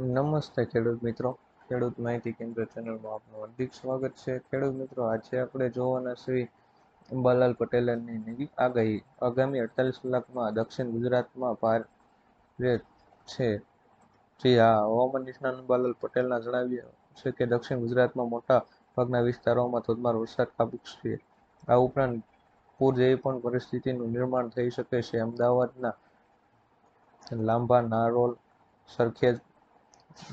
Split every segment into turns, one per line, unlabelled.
નમસ્તે ખેડૂત મિત્રો. ખેડૂત માહિતી કેન્દ્ર ચેનલમાં આપનું હાર્દિક સ્વાગત છે. ખેડૂત મિત્રો, આજે આપણે જોવાના શ્રી અંબાલાલ પટેલની નવી આગાહી. આગામી અડતાલીસ કલાકમાં દક્ષિણ ગુજરાતમાં ભારે છે. જી હા, હવામાન નિષ્ણાત અંબાલાલ પટેલના જણાવ્યું છે કે દક્ષિણ ગુજરાતમાં મોટા ભાગના વિસ્તારોમાં ધોધમાર વરસાદ ખાબકશે આ ઉપરાંત પૂર જેવી પણ પરિસ્થિતિનું નિર્માણ થઈ શકે છે. અમદાવાદના લાંબા નારોલ, સરખેજ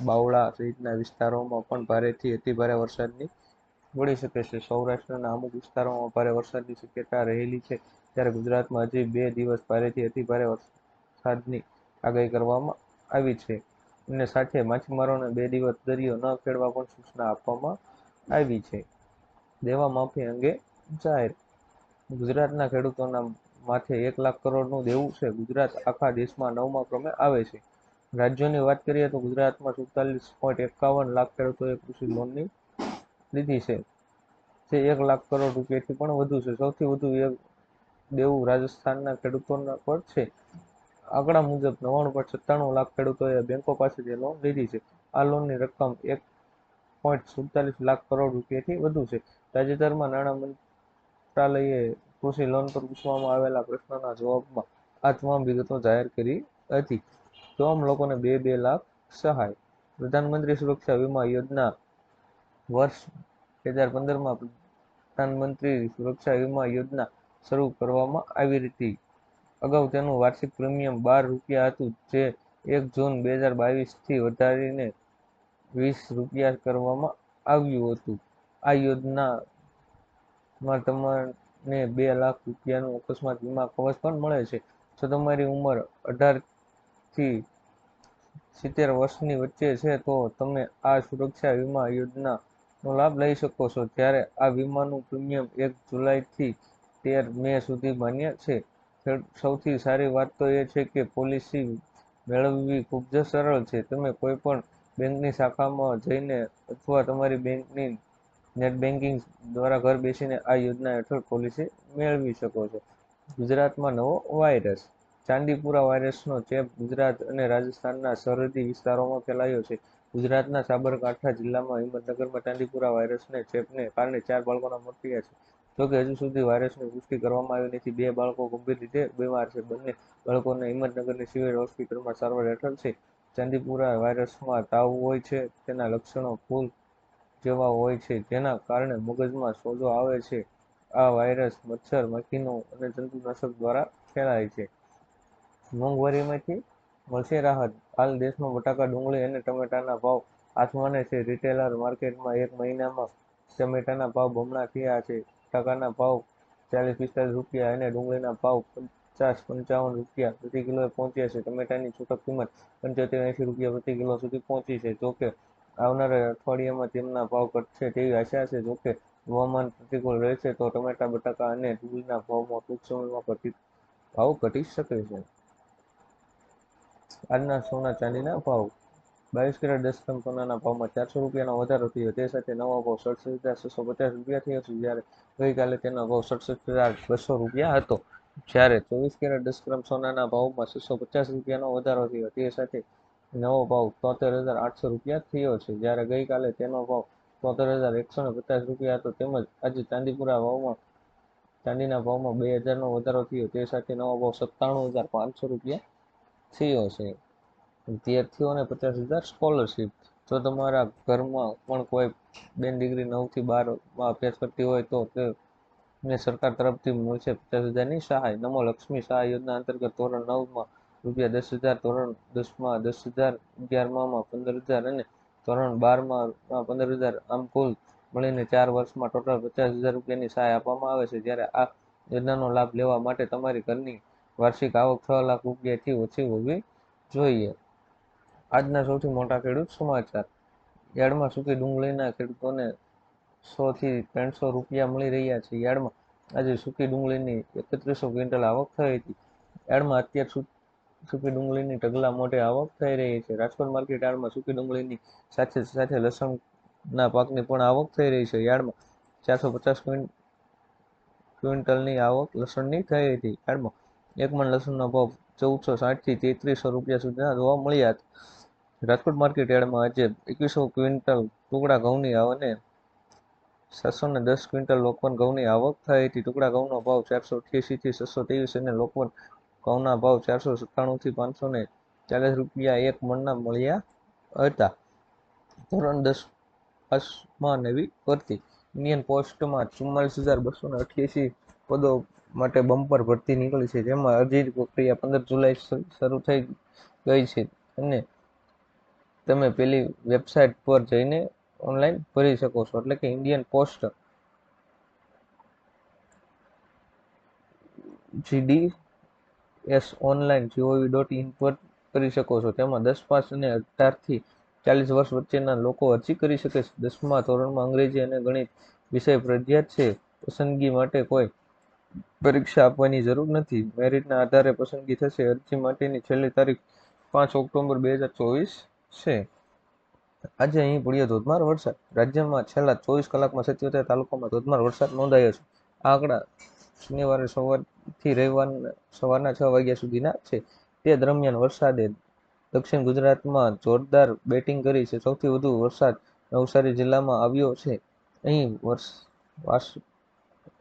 બાવળા સહિતના વિસ્તારોમાં પણ ભારેથી અતિભારે વરસાદની મળી શકે છે. સૌરાષ્ટ્રના અમુક વિસ્તારોમાં ભારે વરસાદની શક્યતા રહેલી છે. ત્યારે ગુજરાતમાં હજી બે દિવસ ભારેથી અતિભારે વરસાદની આગાહી કરવામાં આવી છે અને સાથે માછીમારોને બે દિવસ દરિયો ન ખેડવા પણ સૂચના આપવામાં આવી છે. દેવા માફી અંગે જાહેર, ગુજરાતના ખેડૂતોના માથે એક લાખ કરોડનું દેવું છે. ગુજરાત આખા દેશમાં નવમા ક્રમે આવે છે. રાજ્યોની વાત કરીએ તો ગુજરાતમાં સુડતાલીસ પોઈન્ટ એકાવન લાખ ખેડૂતોએ કૃષિ લોનની લીધી છે. જે એક લાખ કરોડ રૂપિયાથી પણ વધુ છે. સૌથી વધુ એક દેવું રાજસ્થાનના ખેડૂતોના પર છે. આંકડા મુજબ નવ્વાણું પોઈન્ટ સત્તાણું લાખ ખેડૂતોએ બેંકો પાસેથી લોન લીધી છે. આ લોનની રકમ એક પોઈન્ટ સુડતાલીસ લાખ કરોડ રૂપિયાથી વધુ છે. તાજેતરમાં નાણાં મંત્રાલયે કૃષિ લોન પર પૂછવામાં આવેલા પ્રશ્નના જવાબમાં આ તમામ વિગતો જાહેર કરી હતી. તમામ લોકોને બે બે લાખ સહાય. પ્રધાનમંત્રી સુરક્ષા વીમા યોજના વર્ષ બે હજાર પંદરમાં પ્રધાનમંત્રી સુરક્ષા વીમા યોજના શરૂ કરવામાં આવી હતી. અગાઉ તેનું વાર્ષિક પ્રીમિયમ બાર રૂપિયા હતું, જે એક જૂન બે હજાર બાવીસથી વધારીને વીસ રૂપિયા કરવામાં આવ્યું હતું. આ યોજનામાં તમને બે લાખ રૂપિયાનું અકસ્માત વીમા કવચ પણ મળે છે. જો તમારી ઉંમર અઢારથી સિત્તેર વર્ષની વચ્ચે છે, તો તમે આ સુરક્ષા વીમા યોજનાનો લાભ લઈ શકો છો. જ્યારે આ વીમાનું પ્રીમિયમ એક જુલાઈથી તેર મે સુધી માન્ય છે. સૌથી સારી વાત તો એ છે કે પોલિસી મેળવવી ખૂબ જ સરળ છે. તમે કોઈપણ બેંકની શાખામાં જઈને અથવા તમારી બેંકની નેટ બેન્કિંગ દ્વારા ઘર બેસીને આ યોજના હેઠળ પોલિસી મેળવી શકો છો. ગુજરાતમાં નવો વાયરસ ચાંદીપુરા વાયરસનો ચેપ ગુજરાત અને રાજસ્થાનના સરહદી વિસ્તારોમાં ફેલાયો છે. ગુજરાતના સાબરકાંઠા જિલ્લામાં હિંમતનગરમાં ચાંદીપુરા વાયરસને ચેપને કારણે ચાર બાળકોના મોત થયા છે. જોકે હજુ સુધી વાયરસની પુષ્ટિ કરવામાં આવી નથી. બે બાળકો ગંભીર રીતે બીમાર છે. બંને બાળકોને હિંમતનગરની સિવિલ હોસ્પિટલમાં સારવાર હેઠળ છે. ચાંદીપુરા વાયરસમાં તાવ હોય છે, તેના લક્ષણો ફૂલ જેવા હોય છે. જેના કારણે મગજમાં સોજો આવે છે. આ વાયરસ મચ્છર, મખીનો અને જંતુનાશક દ્વારા ફેલાય છે. મોંઘવારીમાંથી મળશે રાહત. હાલ દેશમાં બટાકા, ડુંગળી અને ટમેટાના ભાવ આસમાને છે. રિટેલર માર્કેટમાં એક મહિનામાં ટમેટાના ભાવ બમણા થયા છે. ટકાના ભાવ ચાલીસ, પિસ્તાલીસ રૂપિયા અને ડુંગળીના ભાવ પચાસ, પંચાવન રૂપિયા પ્રતિ કિલોએ પહોંચ્યા છે. ટમેટાની છૂટક કિંમત પંચોતેર, એંશી રૂપિયા પ્રતિ કિલો સુધી પહોંચી છે. જોકે આવનારા અઠવાડિયામાં તેમના ભાવ ઘટશે તેવી આશા છે. જોકે હવામાન પ્રતિકૂળ રહેશે તો ટમેટા, બટાકા અને ડુંગળીના ભાવમાં ટૂંક સમયમાં ઘટી, ભાવ ઘટી શકે છે. આજના સોના ચાંદીના ભાવ બાવીસ કેરેટ દસ ગ્રામ સોનાના ભાવમાં ચારસો રૂપિયાનો વધારો થયો. તે સાથે નવો ભાવ સડસઠ હજાર છસો પચાસ રૂપિયા થયો છે. જ્યારે ગઈકાલે તેનો ભાવ સડસઠ હજાર બસો રૂપિયા હતો. જ્યારે ચોવીસ કેરેટ દસ ગ્રામ સોનાના ભાવમાં છસો પચાસ રૂપિયાનો વધારો થયો. તે સાથે નવો ભાવ તોતેર હજાર આઠસો રૂપિયા થયો છે. જ્યારે ગઈકાલે તેનો ભાવ તોતેર હજાર એકસો ને પચાસ રૂપિયા હતો. તેમજ આજે ચાંદીપુરા ભાવમાં ચાંદીના ભાવમાં બે હજારનો વધારો થયો. તે સાથે નવો ભાવ સત્તાણું હજાર પાંચસો રૂપિયા થયો છે. વિદ્યાર્થીઓને પચાસ હજાર સ્કોલરશીપ જો તમારા ઘરમાં પણ કોઈ બેન ડિગ્રી નવથી બારમાં અભ્યાસ કરતી હોય તો તેને સરકાર તરફથી મળશે પચાસ હજારની સહાય. નમો લક્ષ્મી સહાય યોજના અંતર્ગત ધોરણ નવમાં રૂપિયા દસ હજાર, ધોરણ દસમાં દસ હજાર, અગિયારમાં પંદર હજાર અને ધોરણ બારમાં પંદર હજાર આમ કુલ મળીને ચાર વર્ષમાં ટોટલ પચાસ હજાર રૂપિયાની સહાય આપવામાં આવે છે. જ્યારે આ યોજનાનો લાભ લેવા માટે તમારી ઘરની વાર્ષિક આવક છ લાખ રૂપિયાથી ઓછી હોવી જોઈએ. આજના સૌથી મોટા ખેડૂત સમાચાર. યાર્ડમાં સૂકી ડુંગળીના ખેડૂતોને સોથી ત્રણસો રૂપિયા મળી રહ્યા છે. યાર્ડમાં આજે સૂકી ડુંગળીની એકત્રીસો ક્વિન્ટલ આવક થઈ હતી. યાર્ડમાં અત્યાર સૂકી ડુંગળીની ઢગલા મોટે આવક થઈ રહી છે. રાજકોટ માર્કેટ યાર્ડમાં સૂકી ડુંગળીની સાથે સાથે લસણના પાકની પણ આવક થઈ રહી છે. યાર્ડમાં ચારસો પચાસ ક્વિન્ટલની આવક લસણની થઈ હતી. યાર્ડમાં એક મણ લસણનો ભાવ ચૌદસો સાઠથી તેત્રીસો રૂપિયા સુધીના જોવા મળ્યા હતા. રાજકોટ માર્કેટ યાર્ડમાં આજે એકવીસો ક્વિન્ટલ ટુકડા ઘઉંની અને સાતસો ને દસ ક્વિન્ટલ લોકવન ઘઉંની આવક થઈ હતી ટુકડા ઘઉંનો ભાવ ચારસો અઠ્યાસીથી છસો ત્રેવીસ અને લોકવન ઘઉંના ભાવ ચારસો સત્તાણુંથી પાંચસો ને ચાલીસ રૂપિયા એક મણના મળ્યા હતા. ધોરણ દસ પાસમાં નવી ભરતી. ઇન્ડિયન પોસ્ટમાં ચુમ્માલીસ હજાર બસો ને અઠ્યાસી પદો માટે બમ્પર ભરતી નીકળી છે. જેમાં અરજી પ્રક્રિયા પંદર જુલાઈ શરૂ થઈ ગઈ છે અને તમે પેલી વેબસાઇટ પર જઈને ઓનલાઈન ભરી શકો છો. એટલે કે Indian post GD S online GOV dot in પર કરી શકો છો. તેમાં દસ પાસ અને અઢારથી ચાલીસ વર્ષ વચ્ચેના લોકો અરજી કરી શકે છે. દસમા ધોરણમાં અંગ્રેજી અને ગણિત વિષય ફરજિયાત છે. પસંદગી માટે કોઈ પરીક્ષા આપવાની જરૂર નથી. મેરિટના આધારે પસંદગી થશે. અરજી માટેની છેલ્લી તારીખ પાંચ ઓક્ટોબર બે હજાર ચોવીસ છે. આજે અહીં પડ્યો ધોધમાર વરસાદ. રાજ્યમાં છેલ્લા ચોવીસ કલાકમાં સત્યોતેર તાલુકામાં ધોધમાર વરસાદ નોંધાયો છે. આ આંકડા શનિવારે સવારથી રવિવાર સવારના છ વાગ્યા સુધીના છે. તે દરમિયાન વરસાદે દક્ષિણ ગુજરાતમાં જોરદાર બેટિંગ કરી છે. સૌથી વધુ વરસાદ નવસારી જિલ્લામાં આવ્યો છે. અહીં વર્ષ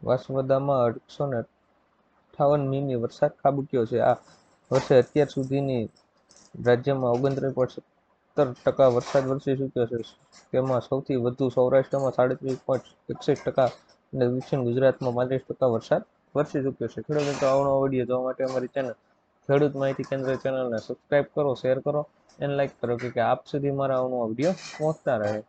વાસવદામાં અઢસો ને અઠાવન મીમી વરસાદ ખાબક્યો છે. આ વર્ષે અત્યાર સુધીની રાજ્યમાં ઓગણત્રીસ પોઈન્ટ સત્તર ટકા વરસાદ વરસી ચૂક્યો છે. તેમાં સૌથી વધુ સૌરાષ્ટ્રમાં સાડત્રીસ પોઈન્ટ એકસઠ ટકા અને દક્ષિણ ગુજરાતમાં પાંત્રીસ ટકા વરસાદ વરસી ચૂક્યો છે. ખેડૂત મિત્રો, આવનો વીડિયો જોવા માટે અમારી ચેનલ ખેડૂત માહિતી કેન્દ્ર ચેનલને સબસ્ક્રાઇબ કરો શેર કરો અને લાઈક કરો કે આપ સુધી મારા આવનો વીડિયો પહોંચતા રહે.